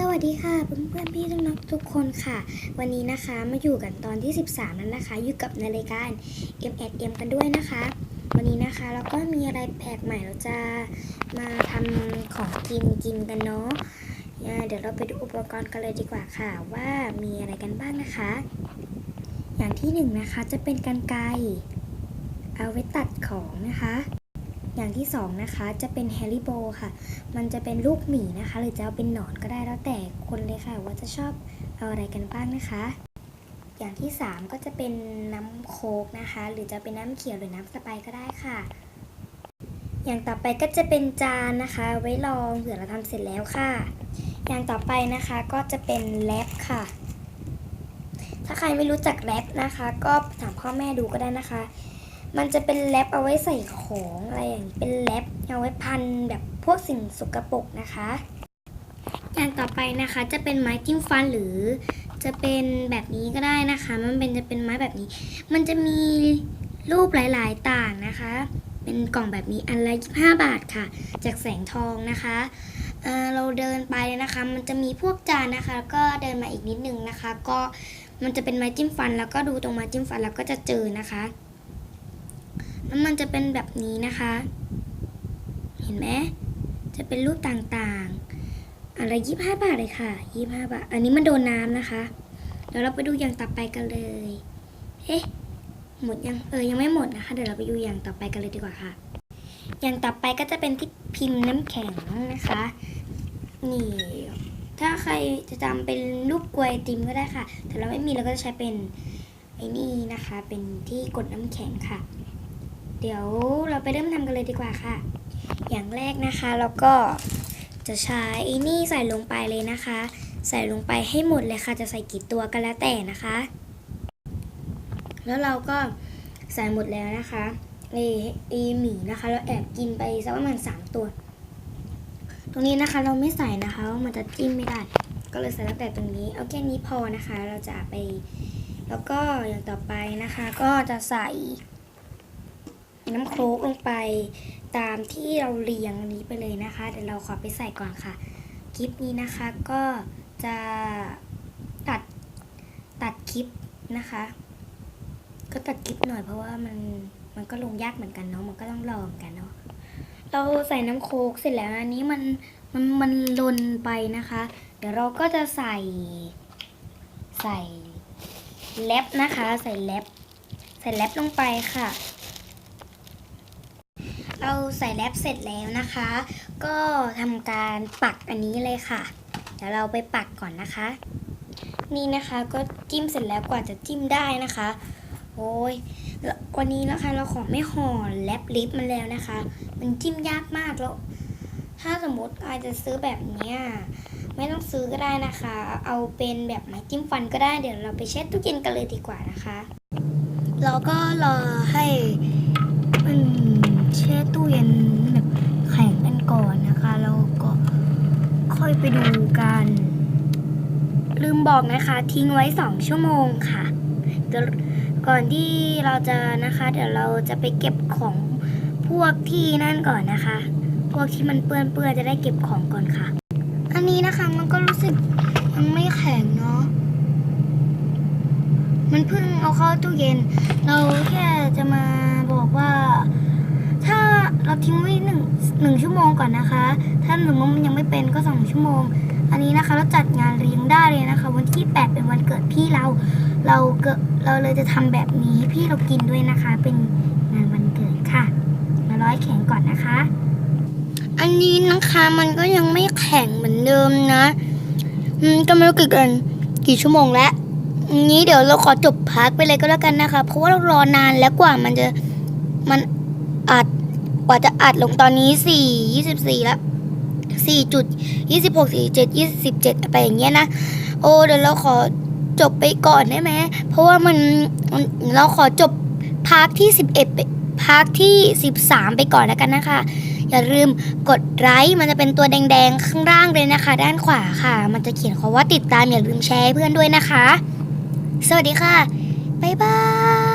สวัสดีค่ะเพื่อนๆพี่น้องทุกคนค่ะ วันนี้นะคะมาอยู่กันตอนที่ 13นั้นนะคะ อยู่กับในรายการ M M กันด้วยนะคะ วันนี้นะคะเราก็มีอะไรแปลกใหม่เราจะมาทำของกินกินกันเนาะเดี๋ยวเราไปดูอุปกรณ์กันเลยดีกว่าค่ะ ว่ามีอะไรกันบ้างนะคะ อย่างที่หนึ่งนะคะจะเป็นกันไกรเอาไว้ตัดของนะคะ อย่างที่สองนะคะจะเป็นแฮร์รี่โบค่ะ มันจะเป็นลูกหมีนะคะ หรือจะเอาเป็นหนอนก็ได้แล้วแต่คนเลยค่ะ ว่าจะชอบเอาอะไรกันบ้างนะคะ อย่างที่ 3 ก็จะเป็นน้ำโค้กนะคะ หรือจะเป็นน้ำเขียวหรือน้ำสไปร์ก็ได้ค่ะ อย่างต่อไปก็จะเป็นจานนะคะ ไว้รองเผื่อเราทำเสร็จแล้วค่ะ อย่างต่อไปนะคะก็จะเป็นแรปค่ะถ้าใครไม่รู้จักแรปนะคะ ก็ถามพ่อแม่ดูก็ได้นะคะ มันจะเป็นแรปเอาไว้ใส่ของอะไรอย่างเป็นแรปเอาไว้พันแบบพวกสิ่งสกปรกนะคะอย่างต่อไปนะคะจะเป็นไม้จิ้มฟันหรือจะเป็นแบบนี้ก็ได้นะคะ มันเป็นจะเป็นไม้แบบนี้ มันจะมีรูปหลายๆต่างนะคะ เป็นกล่องแบบนี้อันละ25 บาทค่ะ จากแสงทองนะคะเเราเดินไปนะคะ มันจะมีพวกจานนะคะ แล้วก็เดินมาอีกนิดนึงนะคะ ก็มันจะเป็นไม้จิ้มฟัน แล้วก็ดูตรงไม้จิ้มฟันแล้วก็จะเจอนะคะ แล้วมันจะเป็นแบบนี้นะคะ เห็นไหมจะเป็นรูปต่างๆ อะไรยี่ห้าบาทเลยค่ะยี่ห้าบาท อันนี้มันโดนน้ำนะคะเดี๋ยวเราไปดูอย่างต่อไปกันเลยเอ๊ะหมดยังเออยังไม่หมดนะคะ เดี๋ยวเราไปดูอย่างต่อไปกันเลยดีกว่าค่ะ อย่างต่อไปก็จะเป็นที่พิมพ์น้ำแข็งนะคะ นี่ ถ้าใครจะจำเป็นรูปกลวยติมก็ได้ค่ะ แต่เราไม่มีเราก็จะใช้เป็นไอ้นี่นะคะ เป็นที่กดน้ำแข็งค่ะ เดี๋ยวเราไปเริ่มทำกันเลยดีกว่าค่ะ อย่างแรกนะคะเราก็จะใช้นี่ใส่ลงไปเลยนะคะ ใส่ลงไปให้หมดเลยค่ะ จะใส่กี่ตัวก็แล้วแต่นะคะ แล้วเราก็ใส่หมดแล้วนะคะไอไอหมีนะคะ เราแอบกินไปสักประมาณสามตัว ตรงนี้นะคะเราไม่ใส่นะคะมันจะจิ้มไม่ได้ ก็เลยใส่ตั้งแต่ตรงนี้เอาแค่นี้พอนะคะ เราจะไป แล้วก็อย่างต่อไปนะคะ ก็จะใส่ น้ำโคลกลงไปตามที่เราเรียงนี้ไปเลยนะคะ เดี๋ยวเราขอไปใส่ก่อนค่ะคลิปนี้นะคะก็จะตัดตัดคลิปนะคะ ก็ตัดคลิปหน่อยเพราะว่ามันมันก็ลงยากเหมือนกันเนาะมันก็ต้องรอเหมือนกันเนาะเราใส่น้ำโคกเสร็จแล้วอันนี้มันมันมันลนไปนะคะ เดี๋ยวเราก็จะใส่ใส่แลปนะคะ ใส่แลปใส่แลปลงไปค่ะ เราใส่แรปเสร็จแล้วนะคะ ก็ทำการปักอันนี้เลยค่ะ เดี๋ยวเราไปปักก่อนนะคะ นี่นะคะก็จิ้มเสร็จแล้วกว่าจะจิ้มได้นะคะโอ้ยวันนี้นะคะเราขอไม่ห่อแรปลิปมันแล้วนะคะ มันจิ้มยากมากแล้ว ถ้าสมมติอาจจะซื้อแบบเนี้ยไม่ต้องซื้อก็ได้นะคะ เอาเป็นแบบไม้จิ้มฟันก็ได้เดี๋ยวเราไปแช่ตู้เย็นกันเลยดีกว่านะคะ เราก็รอให้มัน แช่ตู้เย็นแบบแข็งกันก่อนนะคะแล้วก็ค่อยไปดูกัน ลืมบอกนะคะทิ้งไว้2ชั่วโมงค่ะก่อนที่เราจะนะคะ เดี๋ยวเราจะไปเก็บของพวกที่นั่นก่อนนะคะ พวกที่มันเปื้อนเปื้อนๆจะได้เก็บของก่อนค่ะ อันนี้นะคะมันก็รู้สึกยังไม่แข็งเนาะมันเพิ่งเอาเข้าตู้เย็น เราแค่จะมาบอกว่า ถ้าเราทิ้งไว้หนึ่งหนึ่งชั่วโมงก่อนนะคะ ถ้าหนึ่งมันยังไม่เป็นก็สองชั่วโมง อันนี้นะคะเราจัดงานเลี้ยงได้เลยนะคะ วันที่แปดเป็นวันเกิดพี่เรา เราเกิดเราเลยจะทำแบบนี้พี่เรากินด้วยนะคะ เป็นงานวันเกิดค่ะ มาร้อยแข็งก่อนนะคะ อันนี้นะคะมันก็ยังไม่แข็งเหมือนเดิมนะอืมก็ไม่รู้กี่กันกี่ชั่วโมงแล้วงี้เดี๋ยวเราขอจบพักไปเลยก็แล้วกันนะคะ เพราะว่าเรารอนานแล้วกว่ามันจะมันอัด กว่าจะอัดลงตอนนี้สี่ยี่สิบสี่แล้วสี่จุดยี่สิบหกสี่เจ็ดยี่สิบเจ็ดไปอย่างเงี้ยนะ โอ้เดี๋ยวเราขอจบไปก่อนได้ไหมเพราะว่ามันเราขอจบพาร์ทที่สิบเอ็ดไปพาร์ทที่สิบสามไปก่อนแล้วกันนะคะ อย่าลืมกดไลค์มันจะเป็นตัวแดงๆข้างล่างเลยนะคะ ด้านขวาค่ะ มันจะเขียนคำว่าติดตามอย่าลืมแชร์เพื่อนด้วยนะคะ สวัสดีค่ะบ๊ายบาย